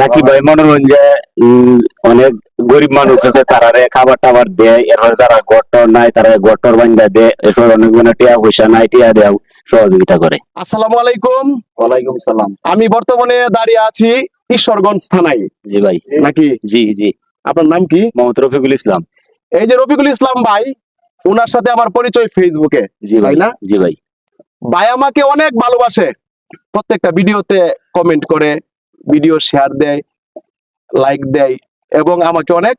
রাকি ভাই মনোরঞ্জে অনেক গরিব মানুষ আছে তারারে খাবার টাবার দেয় এরপর যারা গটর নাই তারা গটর বান্ধা দেয় এরপর অনেক মানে টিয়া পয়সা নাই টিয়া দেয় সহযোগিতা করে। আসসালামু আলাইকুম। ওয়ালাইকুম সালাম। আমি বর্তমানে দাঁড়িয়ে আছি ঈশ্বরগঞ্জ থানায়। জি ভাই। নাকি? জি জি। আপনার নাম কি? মোহাম্মদ রফিকুল ইসলাম। এই যে রফিকুল ইসলাম ভাই ওনার সাথে আমার পরিচয় ফেসবুকে জি ভাই না? জি ভাই। ভাই আমাকে অনেক ভালোবাসে। প্রত্যেকটা ভিডিওতে কমেন্ট করে ভিডিও শেয়ার দেয় লাইক দেয় এবং আমাকে অনেক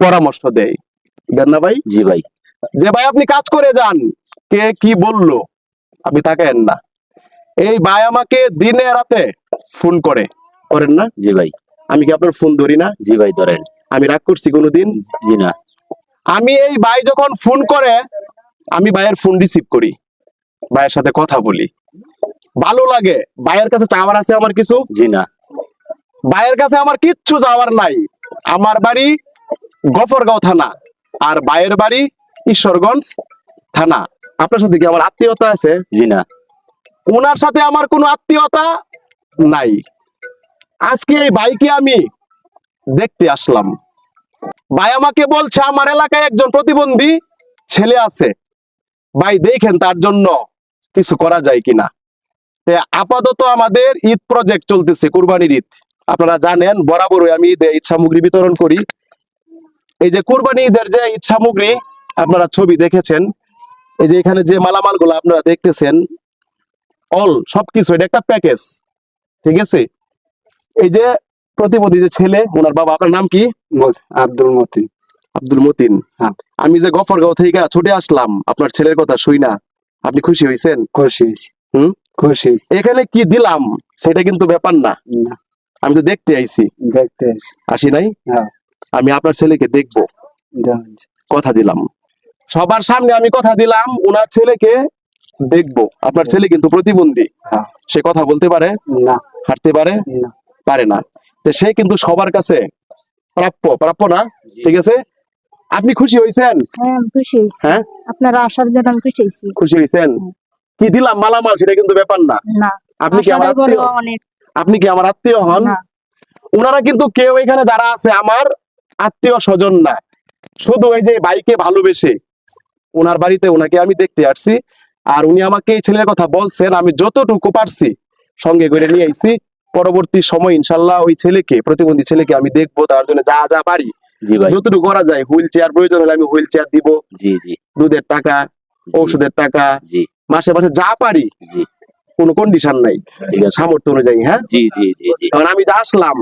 পরামর্শ দেয়। দেন না ভাই? জি ভাই। যে ভাই আপনি কাজ করে যান। কে কি বলল? আপনি তাকায়েন না। এই ভাই আমাকে দিনে রাতে ফোন করে। করেন না? জি ভাই। আমি কি আপনার ফোন ধরি না? জি ভাই ধরেন। আমি রাগ করছি কোনোদিন? জি না। আমি এই ভাই যখন ফোন করে আমি ভাইয়ের ফোন রিসিভ করি। ভাইয়ের সাথে কথা বলি। ভালো লাগে। ভাইয়ের কাছে চাওয়ার আছে আমার কিছু? জি না। ভাইয়ের কাছে আমার কিচ্ছু যাওয়ার নাই। আমার বাড়ি গফরগাঁও থানা আর ভাইয়ের বাড়ি ঈশ্বরগঞ্জ থানা। আপনার সাথে কি আমার আত্মীয়তা আছে? জি না। ওনার সাথে আমার কোনো আত্মীয়তা নাই। আজকে এই ভাইকে আমি দেখতে আসলাম। ভাই আমাকে বলছে আমার এলাকায় একজন প্রতিবন্ধী ছেলে আছে। ভাই দেখেন তার জন্য কিছু করা যায় কিনা। আপাতত আমাদের ঈদ প্রজেক্ট চলতেছে কুরবানির ঈদ। আপনারা জানেন বরাবরই আমি ঈদে ঈদ সামগ্রী বিতরণ করি। এই যে কুরবানি ঈদের যে ঈদ সামগ্রী আপনারা ছবি দেখেছেন। এই যে এখানে যে মালামালগুলো আপনারা দেখতেছেন অল সবকিছু এটা একটা প্যাকেজ ঠিক আছে? এই যে প্রতিবন্ধী যে ছেলে ওনার বাবা আপনার নাম কি? আব্দুল মতিন। আব্দুল মতিন। হ্যাঁ। আমি যে গফরগাঁও থেকে ছুটে আসলাম আপনার ছেলের কথা শুই না। আপনি খুশি হয়েছেন? খুশি হম? খুশি। এখানে কি দিলাম সেটা কিন্তু ব্যাপার না। আমি তো দেখতে আইছি। দেখতে আসি নাই? হ্যাঁ। আমি আপনার ছেলেকে দেখব। কথা দিলাম। সবার সামনে আমি কথা দিলাম ওনার ছেলেকে দেখব। আপনার ছেলে কিন্তু প্রতিবন্ধী। হ্যাঁ। সে কথা বলতে পারে? না। হাঁটতে পারে? পারে না। তো সে কিন্তু সবার কাছে প্রাপ্য। প্রাপ্য না? ঠিক আছে? আপনি খুশি হয়েছেন হ্যাঁ খুশি হয়েছি হ্যাঁ? আসার জন্য আমি খুশি হয়েছি খুশি হয়েছেন কি দিলাম মালামাল? সেটা কিন্তু ব্যাপার না। না। আপনি কি আমার আত্মীয়? অনেক আপনি কি আমার আত্মীয় হন? ওনারা কিন্তু কেউ এখানে যারা আছে আমার আত্মীয় স্বজন না। শুধু এই যে বাইকে ভালোবেসে। ওনার বাড়িতে ওনাকে আমি দেখতে আসছি। আর উনি আমাকে এই ছেলের কথা বলছেন আমি যতটুকু পারছি সঙ্গে করে নিয়ে আইছি। পরবর্তী সময় ইনশাল্লাহ ওই ছেলেকে প্রতিবন্ধী ছেলেকে আমি দেখব তার জন্য যা যা পারি। যতটুকু করা যায় হুইল চেয়ার প্রয়োজন হলে আমি হুইল চেয়ার দিব। জি জি। দুধের টাকা ঔষধের টাকা মাসে মাসে যা পারি। জি। কোনো কন্ডিশন নাই। সামর্থ্য অনুযায়ী হ্যাঁ? জি জি জি জি। কারণ আমি যা আসলাম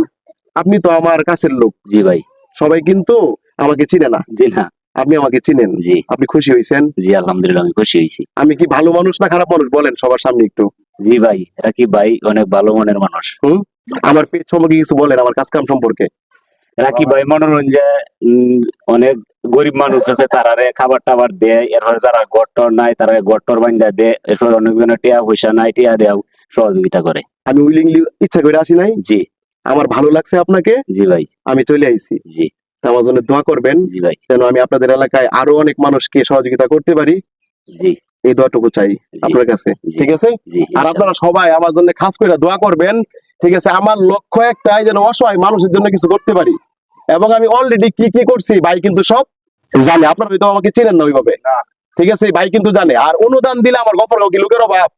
আপনি তো আমার কাছের লোক। জি ভাই। সবাই কিন্তু আমাকে চিনে না। জি না। আপনি আমাকে চিনেন। জি। আপনি খুশি হয়েছেন জি আলহামদুলিল্লাহ আমি খুশি হয়েছি আমি কি ভালো মানুষ না খারাপ মানুষ? বলেন সবার সামনে একটু। জি ভাই রাকিব ভাই? অনেক ভালো মনের মানুষ। আমার পেট সম্পর্কে কিছু বলেন আমার কাজ কাম সম্পর্কে রাকিব ভাই? মনোরঞ্জে উম, অনেক গরিব মানুষ আছে তারারে খাবার টাবার দেয়। এরপর যারা গটর নাই তারা গটর বান্ধা দেয়। এরপর অনেক জনের টিয়া পয়সা নাই টিয়া দেয় সহযোগিতা করে। আমি উইলিংলি ইচ্ছা করে আসি নাই? জি। আমার ভালো লাগছে আপনাকে? জি ভাই। আমি চলে আইছি। জি। আমার জন্য দোয়া করবেন জি ভাই। যেন আমি আপনাদের এলাকায় আরও অনেক মানুষকে সহযোগিতা করতে পারি। জি। এই দোয়াটুকু চাই আপনার কাছে ঠিক আছে? আর আপনারা সবাই আমার জন্য খাস করে দোয়া করবেন ঠিক আছে? আমার লক্ষ্য একটাই যেন অসহায় মানুষের জন্য কিছু করতে পারি। এবং আমি অলরেডি কি কি করছি ভাই কিন্তু সব জানে আপনারা হয়তো আমাকে চেনেন না ওইভাবে। ঠিক আছে? ভাই কিন্তু জানে। আর অনুদান দিলে আমার গফরগাঁও কি লোকের অভাব?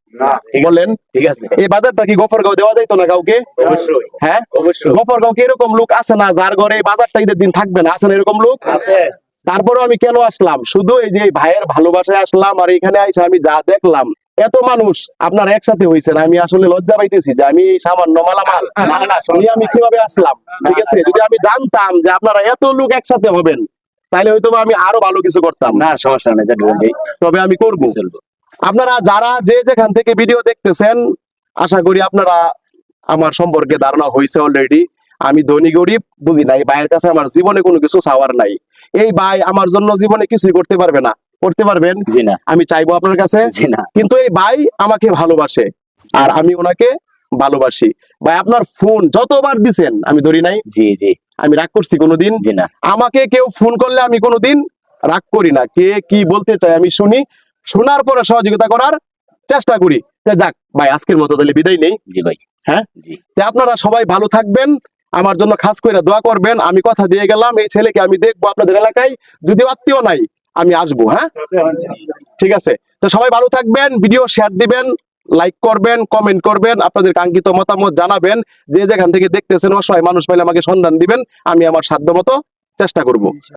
বলেন। ঠিক আছে। এই বাজারটা কি গফরগাঁও দেওয়া যাইতো না কাউকে? অবশ্যই। হ্যাঁ? অবশ্যই। গফরগাঁও কি এরকম লোক আছে না যার ঘরে বাজারটা ঈদের দিন থাকবে না? আছে না এরকম লোক? আছে। তারপরে আমি কেন আসলাম? শুধু এই যে ভাইয়ের ভালোবাসায় আসলাম আর এখানে আইসা আমি যা দেখলাম এত মানুষ আপনার একসাথে হয়েছেন আমি আসলে লজ্জা পাইতেছি যে আমি সামান্য মালামাল। না, না, আমি কীভাবে আসলাম? ঠিক আছে? যদি আমি জানতাম যে আপনারা এত লোক একসাথে হবেন তাহলে হয়তো আমি আরও ভালো কিছু করতাম। না সমস্যা নেই তবে আমি করব। আপনারা যারা যে যেখান থেকে ভিডিও দেখতেছেন আশা করি আপনারা আমার সম্পর্কে ধারণা হয়েছে অলরেডি আমি ধনী গরিব বুঝি নাই ভাইয়ের কাছে আমার জীবনে কোনো কিছু চাওয়ার নাই। এই ভাই আমার জন্য জীবনে কিছুই করতে পারবে না। করতে পারবেন? আমি চাইব আপনার কাছে। কিন্তু এই ভাই আমাকে ভালোবাসে আর আমি ওনাকে ভালোবাসি। ভাই আপনার ফোন যতবার দিছেন আমি ধরি নাই। জি জি। আমি রাগ করছি কোনোদিন। না। আমাকে কেউ ফোন করলে আমি কোনোদিন রাগ করি না। কে কি বলতে চাই আমি শুনি শোনার পরে সহযোগিতা করার চেষ্টা করি। যাক ভাই আজকের মতো তাহলে বিদায় নেই। জি ভাই। হ্যাঁ? জি। আপনারা সবাই ভালো থাকবেন আমার জন্য খাস করে দোয়া করবেন। আমি কথা দিয়ে গেলাম এই ছেলেকে আমি দেখব আপনাদের এলাকায়। যদি আত্মীয় নাই আমি আসব হ্যাঁ? ঠিক আছে? তো সবাই ভালো থাকবেন ভিডিও শেয়ার দিবেন। লাইক করবেন কমেন্ট করবেন, আপনাদের কাঙ্ক্ষিত মতামত জানাবেন। যে যেখান থেকে দেখতেছেন অসহায় মানুষ পাইলে আমাকে সন্ধান দিবেন, আমি আমার সাধ্য মতো চেষ্টা করব।